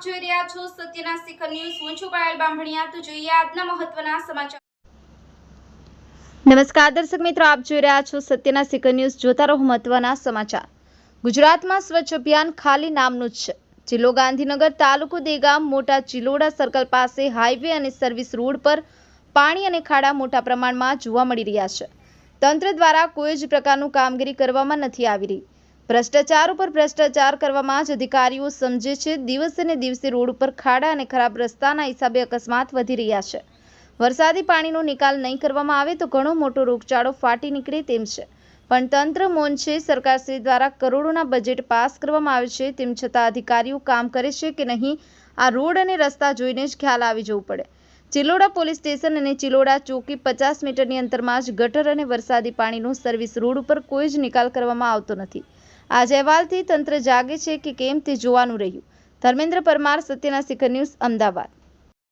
સત્યના શિખર ન્યૂઝ. હું છું પાયલ બામભણિયા તો જોઈએ આજના મહત્વના સમાચાર. નમસ્કાર, દર્શક મિત્રો, આપ જોઈ રહ્યા છો સત્યના શિખર ન્યૂઝ. જોતા રહો મહત્વના સમાચાર. ગુજરાતમાં સ્વચ્છ અભિયાન ખાલી નામનું જ છે. જિલ્લો ગાંધીનગર તાલુકો દેગામ મોટા ચિલોડા સર્કલ પાસે હાઈવે અને સર્વિસ રોડ પર પાણી અને ખાડા મોટા પ્રમાણમાં જોવા મળી રહ્યા છે. તંત્ર દ્વારા કોઈ જ પ્રકારનું કામગીરી કરવામાં નથી આવી રહી. ભ્રષ્ટાચાર ઉપર ભ્રષ્ટાચાર કરવામાં જ અધિકારીઓ સમજે છે. દિવસે દિવસે રોડ ઉપર ખાડા અને ખરાબ રસ્તાના હિસાબે અકસ્માત વધી રહ્યા છે. વરસાદી પાણીનો નિકાલ નહીં કરવામાં આવે તો ઘણો મોટો રોગચાળો ફાટી નીકળે તેમ છે. પણ તંત્ર મૌન છે. સરકારશ્રી દ્વારા કરોડોના બજેટ પાસ કરવામાં આવે છે તેમ છતાં અધિકારીઓ કામ કરે છે કે નહીં આ રોડ અને રસ્તા જોઈને જ ખ્યાલ આવી જવું પડે. ચિલોડા પોલીસ સ્ટેશન અને ચિલોડા ચોકી પચાસ મીટરની અંતરમાં જ ગટર અને વરસાદી પાણીનો સર્વિસ રોડ ઉપર કોઈ જ નિકાલ કરવામાં આવતો નથી. આ અહેવાલથી તંત્ર જાગે છે કે કેમ તે જોવાનું રહ્યું. ધર્મેન્દ્ર પરમાર, સત્યના શિખર ન્યૂઝ, અમદાવાદ.